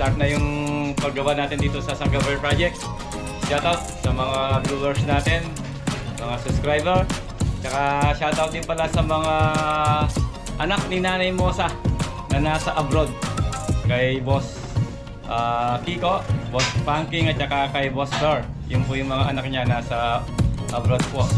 start na yung paggawa natin dito sa Sanggaber Project. Shoutout sa mga viewers natin, mga subscriber. Tsaka shoutout din pala sa mga anak ni Nanay Mosa na nasa abroad. Kay Boss ah, Kiko, Boss Punking at saka kay Boss Sir. Yung po yung mga anak niya nasa abroad po.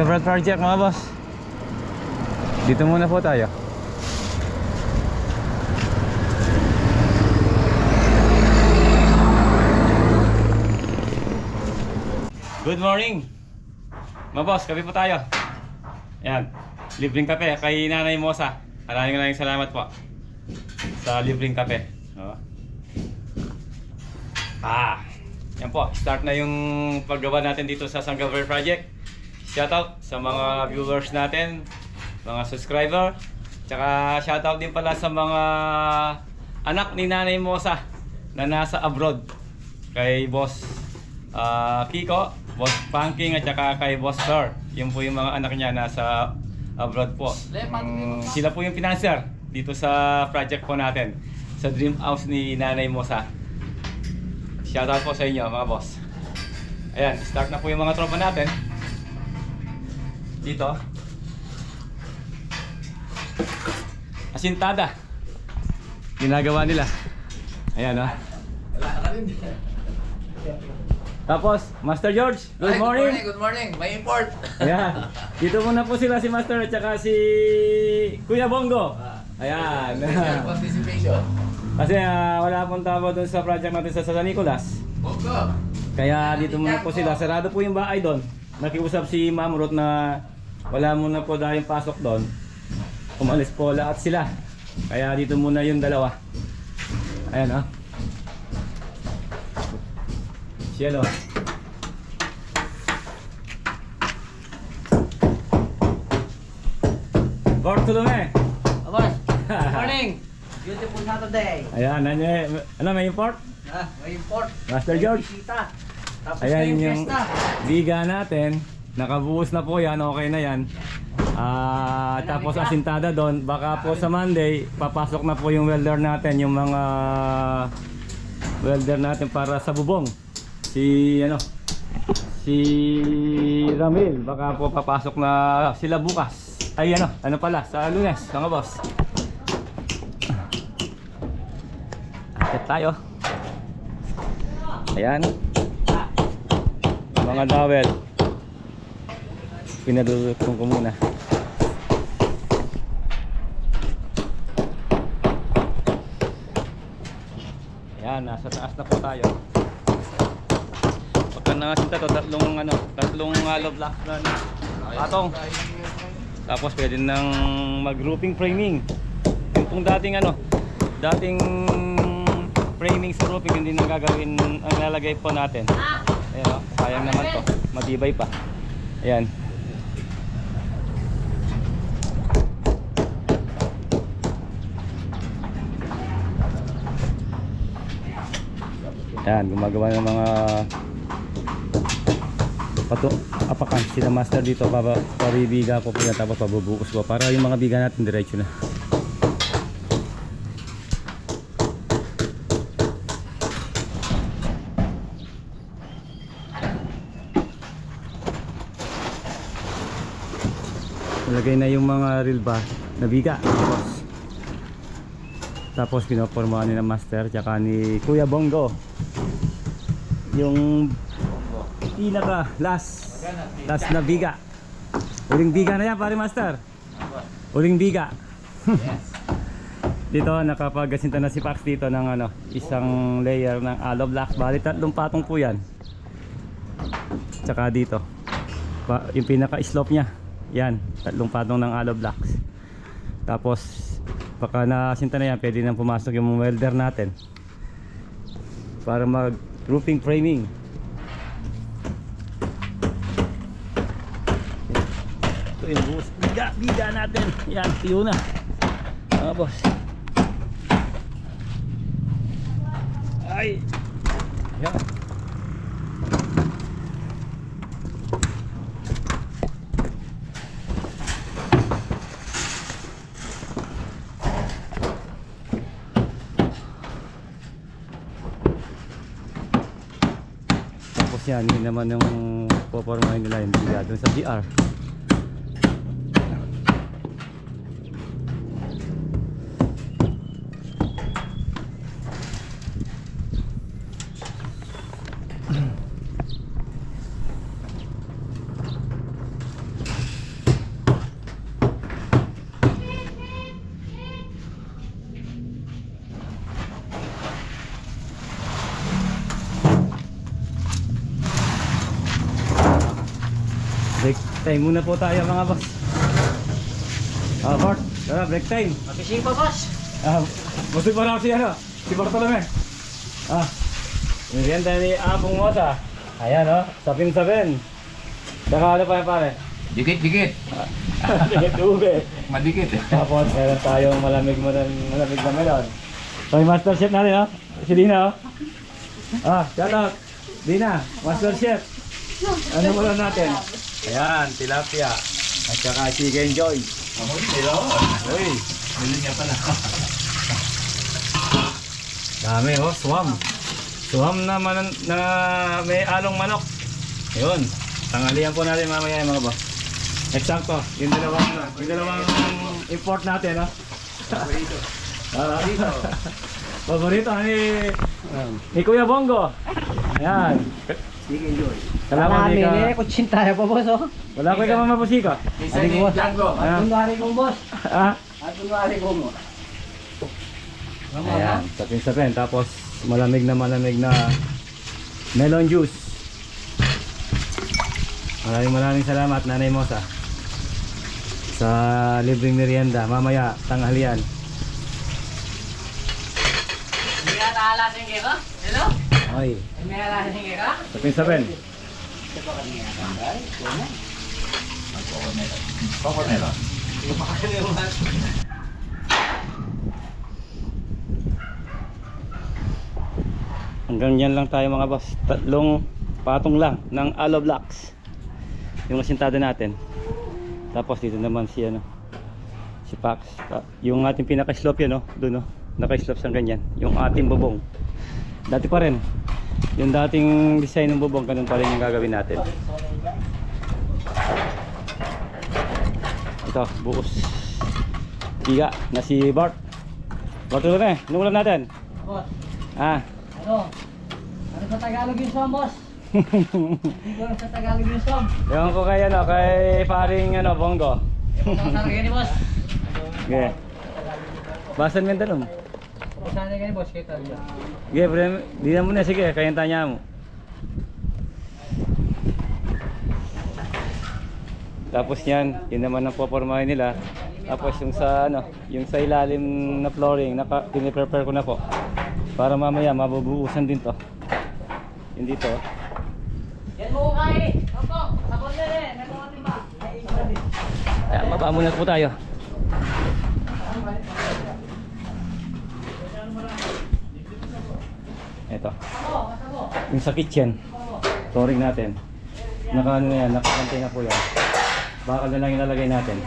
Sanggaber Project mga boss. Dito muna po tayo. Good morning! Mga boss, kape po tayo. Yan. Libreng kape kay Nanay Mosa. Maraming maraming salamat po. Sa libreng kape. Oh. Ah, yan po. Start na yung paggawa natin dito sa Sanggaber Project. Shoutout sa mga viewers natin, mga subscriber. Tsaka shoutout din pala sa mga anak ni Nanay Mosa na nasa abroad. Kay Boss ah, Kiko, Boss Punking at saka kay Boss Sir. Yung po yung mga anak niya nasa abroad po. Mm, sila po yung financier dito sa project po natin sa Dream House ni Nanay Mosa. Shoutout po sa inyo mga boss. Ayan, start na po yung mga tropa natin. Dito. Asintada. Ginagawa nila. Ayan oh. Tapos, Master George, good Ay, morning. Good morning, May import. Ayan. Dito muna po sila si Master at saka si Kuya Bongo. Ayan. Participation. Kasi ah, wala pong tao doon sa project natin sa San Nicolas. Bongo. Kaya dito muna po sila. Sarado po yung bahay doon. Nakiusap si Ma'am Ruth na wala muna po dahil pasok doon. Umalis po lahat sila. Kaya dito muna yung dalawa. Ayan ah. Cielo. Bartolome. Boss, good morning. Beautiful Saturday. Ayan, ano, ano may import? Ah, may import. Master George. Bisita. Tapos Ayan na yung yung fiesta. biga natin. Nakabuhos na po yan, okay na yan. Ah, tapos asintada doon. Baka po sa Monday, papasok na po yung welder natin, yung mga welder natin para sa bubong. Si ano? si Ramil. Baka po papasok na sila bukas. Ay ano, ano pala, sa lunes, mga boss. Akit tayo. Ayan. Mga dawel. Pinadulot ko muna. Ayan, nasa taas na po tayo. Pagka nakasinta to, tatlong ano, tatlong hollow block na ano, patong. Tapos pwede nang mag-grouping framing. Yung pong dating ano, dating framing sa roofing hindi na gagawin ang lalagay po natin. Ayan o, sayang naman to. Matibay pa. Ayan. Ayan, gumagawa ng mga pato apakan sila master dito baba paribiga ko po yan tapos pabubukas ko para yung mga biga natin diretso na Nalagay na yung mga reel bar na biga. Tapos? Tapos pinopormahan ni na master tsaka ni Kuya Bongo. Yung pinaka last last na biga. Uling biga na yan pare master. Uling biga. Dito nakapagasinta na si Pax dito ng ano isang layer ng aloe blocks bali tatlong patong po yan. Tsaka dito pa, yung pinaka slope nya yan tatlong patong ng aloe blocks. Tapos baka nasinta na yan pwede nang pumasok yung welder natin para mag roofing framing. Ito yung buhos biga biga natin. Yan tiyo na. Mga boss. Ay. Yan Tapos yan, yun naman yung popormahin nila yung biga sa GR. Break time muna po tayo mga boss. Ah, Bart, tara, break time. Magising pa, boss. Ah, busog pa na si ano, si Bartolome. Ah, merienda ni Apong Mota. Ayan oh, sapin-sapin. Saka ano pa yan pare? Dikit, dikit. Tingit ube. Madikit eh. Tapos meron tayong malamig malamig, malamig na melon. So yung master chef natin oh, si Dina oh. Ah, shout out. Dina, master chef. Ano mo lang natin? Ayan, tilapia. At saka chicken joy. Ako, pero. Uy, Mili niya pala. dami oh, swam. Swam na, man, na may along manok. Ayun, tangalian po natin mamaya yung mga boss. Eksakto, yung dalawang, yung dalawang import natin, no? Paborito. Ah, Paborito ni, ni Kuya Bongo. Ayan. Chicken joy. Salamat di Marami, ka. kutsin tayo pa, boss, oh. Wala ko ikaw mamapusika. Isa Aling boss. Ah. At kunwari kong boss. Ah, At kunwari ko mo. Ayan, sapin sapin. Tapos malamig na malamig na melon juice. Maraming maraming salamat Nanay Mosa sa libreng merienda. Mamaya, tanghalian. Hindi ka ba? Hello? Ay, May nakalasin kayo ka? sapin sapin. Coco melon. Hanggang yan lang tayo mga boss. Tatlong patong lang ng aloe blocks. Yung nasintado natin. Tapos dito naman si ano si Pax. Ta- Yung ating pinaka-slope yan no, doon no. Naka-slope siyang ganyan. Yung ating bubong. Dati pa rin. yung dating design ng bubong, ganun pa rin yung gagawin natin. Ito, buos. Tiga na si Bart. Bart, na eh. Anong ulam natin? Boss, Ah. ano? Ano sa Tagalog yung som, boss? Ko sa Tagalog yung som. Ewan ko kay ano, kay paring ano, Bongo. Kung saan ka ni boss? Okay. Basan mo yung ka ni boss? Kita niya. Okay, pre, di na muna, sige, kaya tanya mo. Tapos yan, yun naman ang popormahin nila. Tapos yung sa ano, yung sa ilalim na flooring, naka, piniprepare ko na po. Para mamaya mabubuusan din to. Yun dito. Yan mo kay. Opo, sabon na rin. Mga timba. Kaya baba muna po tayo. Ito. Yung sa kitchen. Flooring natin. Naka ano na yan, nakakantay na po yan. Bakal na lang ilalagay natin.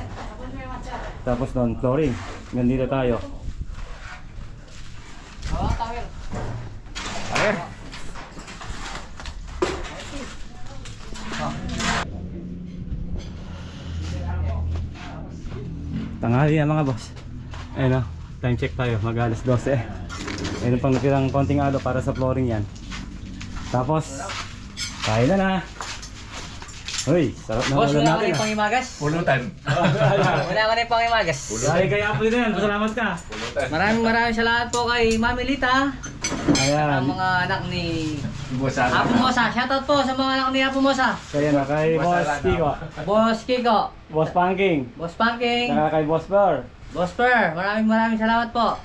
Tapos doon, flooring. Nandito tayo. Okay. Tanghali na mga boss. Ayun o, time check tayo, mag alas 12. Ayun pang natirang konting alo para sa flooring yan. Tapos, kain na na. Uy, sarap na Boss, ulam wala ka natin na ah. pangimagas. Pulutan. Wala ka na pangimagas. Dahil kay Apple na yan, pasalamat ka. Pulutan. Maraming maraming salamat po kay Mami Lita. Ayan. Ang mga anak ni Buwasan. Apo Mosa. Shoutout po sa mga anak ni Apo Mosa. Kaya na kay Boss Kiko, Boss Kiko. Boss Panking, Boss Panking. saka kay Boss Bar. Boss Per. Maraming maraming salamat po.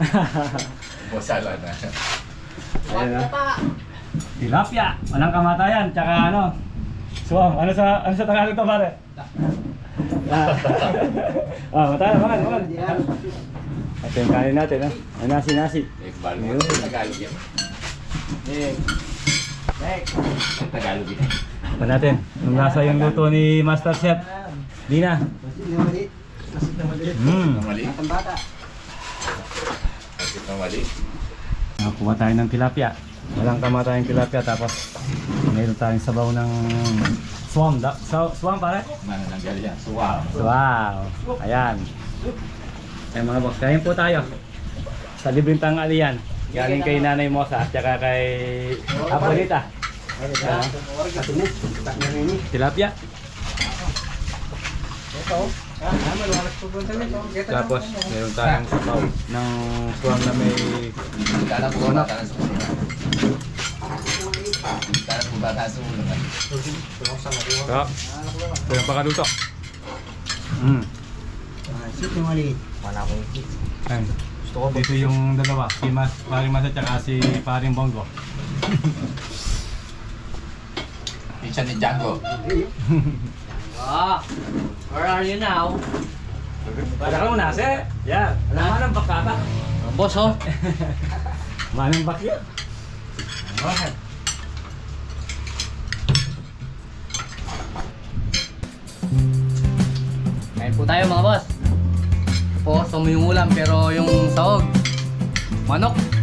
Buwasan na. Ayan na. Tilapia, walang kamatayan, tsaka ano, swam. Ano sa ano sa Tagalog to pare? Ah, ah matayan, makan, makan. Ito yung kanin natin, ha? Ay, nasi, nasi. Eh, balo mo. Tagalog yan. Tagalog yan. Ito natin, yung lasa yung luto ni Master Chef. Dina. Mm. Namali. Bakit namali? Nakakuha tayo ng tilapia. Walang kamatayang tilapia, tapos mayroon tayong sabaw ng swam. Da, so, swam pare? Manananggal yan. Suwa. Wow! Ayan. Ayan mga boss, kain po tayo. Sa libreng tanghali yan. Galing kay Nanay Mosa at saka kay Apolita. Tilapia. Tapos, meron tayong sabaw ng suwang na may ulo. sarap. Ito yung pakaluto. Mm. Ayan. Dito yung dalawa, si Mas, paring Mas at saka si paring Bongo. Picture ni Django. Ah, where are you now? Para ka muna, sir. Yan. Alam mo ng bakata. Ah, boss oh. Manang bakya. Kain po tayo mga boss. Po, sumo yung ulam pero yung sahog. Manok.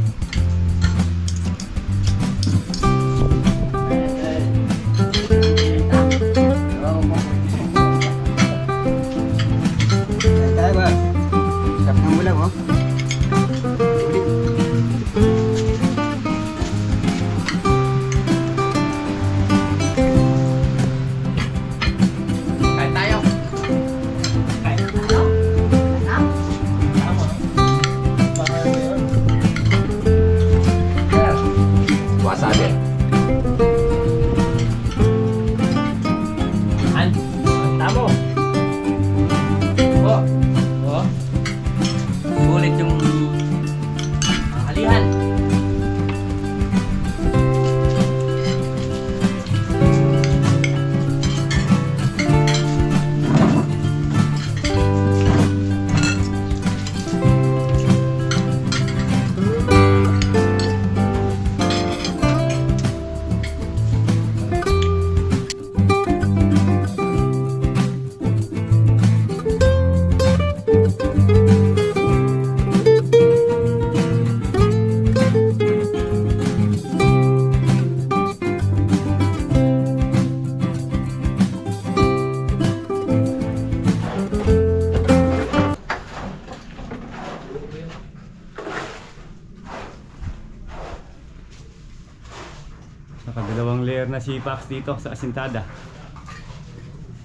Si Pax dito sa asintada.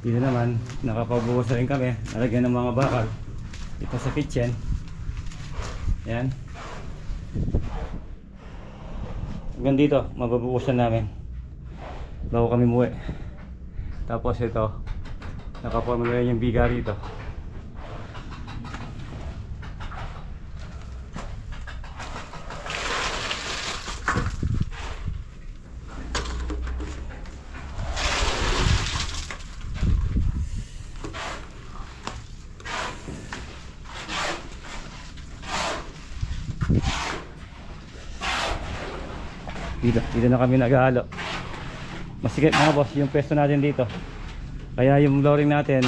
Dito naman, nakapabuhos na rin kami. Nalagyan ng mga bakal. Ito sa kitchen. Yan. Hanggang dito, mababuhusan namin. Bago kami muwi. Tapos ito, nakaporma na yung biga rito. Dito, dito na kami naghahalo. Masikip mga boss yung pwesto natin dito. Kaya yung flooring natin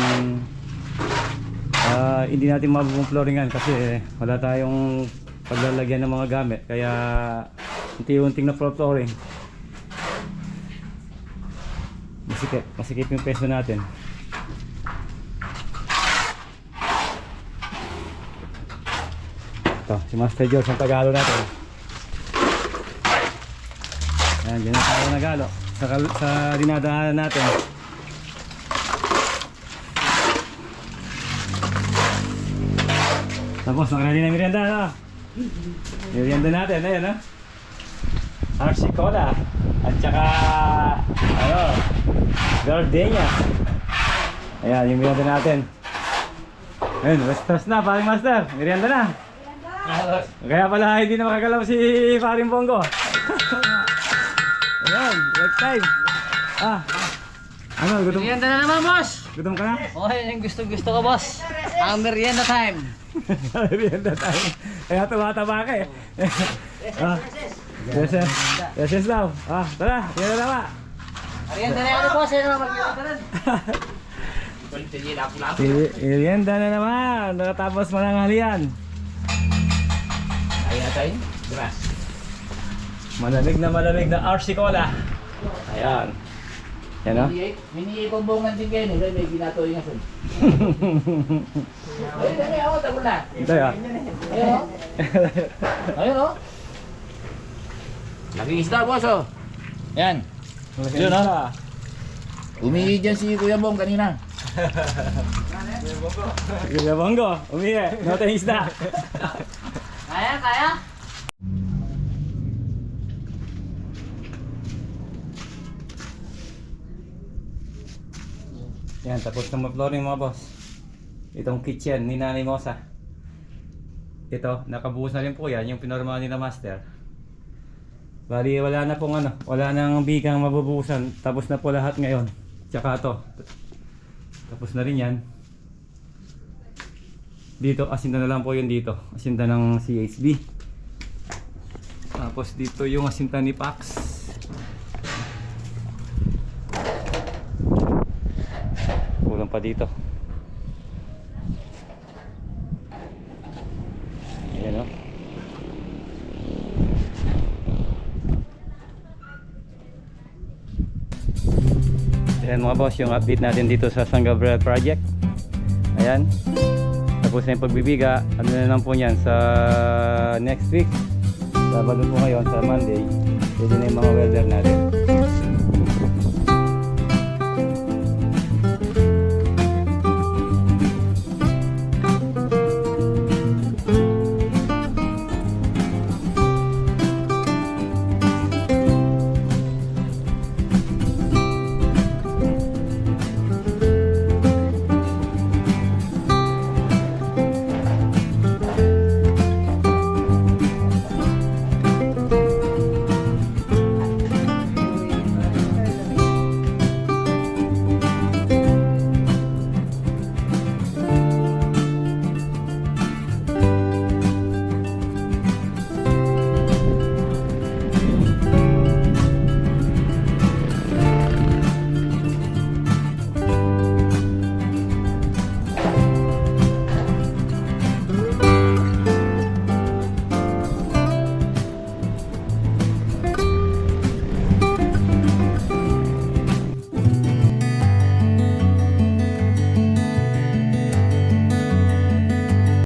ah, hindi natin mabubong flooringan kasi wala tayong paglalagyan ng mga gamit. Kaya unti-unting na floor flooring. Masikip, masikip yung pwesto natin. Ito, si Master George ang tagalo natin. Ayan, dyan na tayo nagalo. Sa, sa dinadaanan natin. Tapos, nakarali na merienda, no? Merienda natin, ayan, no? RC Cola. At saka, ano, Gardenia. Ayan, yung merienda natin. Ayun, restos na, paring master. Merienda na. Kaya pala hindi na makagalaw si paring Bongo. Ayan, next time. Ah. Ano, gutom, Merienda na naman, boss! gutom ka na? Oh, yun yung gusto-gusto ko, boss. Ang merienda time. Merienda tayo. Kaya tumataba ka eh. ah. Yes, yes. Yes, yes daw. Ah, tara, yan na naman. Merienda na yan, boss. Yan naman, na. Si Merienda na naman. Nakatapos mananghalian. Ayan tayo. Grass. Malamig na malamig na RC Cola. Ayan. Yan o. Mini-ibombongan din kayo. Nila may ginato yung asun. Ayun, ayun, ako, tago na. Ito ya. Ayun, oh. Ayun, oh. Laging isda, boss, oh. Yan. Yun o. Umihi dyan si Kuya Bong kanina. Kuya Bongo, umiye. No tayong isda. Kaya, kaya? Yan, tapos na mag-flooring mga boss. Itong kitchen ni Nanay Mosa. Ito, nakabuhos na rin po yan, yung pinorma nila master. Bali, wala na pong ano, wala nang bigang mabubuhusan. Tapos na po lahat ngayon. Tsaka to. Tapos na rin yan. Dito, asinta na lang po yun dito. Asinta ng CHB. Tapos dito yung asinta ni Pax. Pa dito. Ayan o. Ayan mga boss, yung update natin dito sa San Gabriel Project. Ayan. Tapos na yung pagbibiga. Ano na lang po yan sa next week. Sabado po ngayon, sa Monday. Pwede na yung mga welder natin.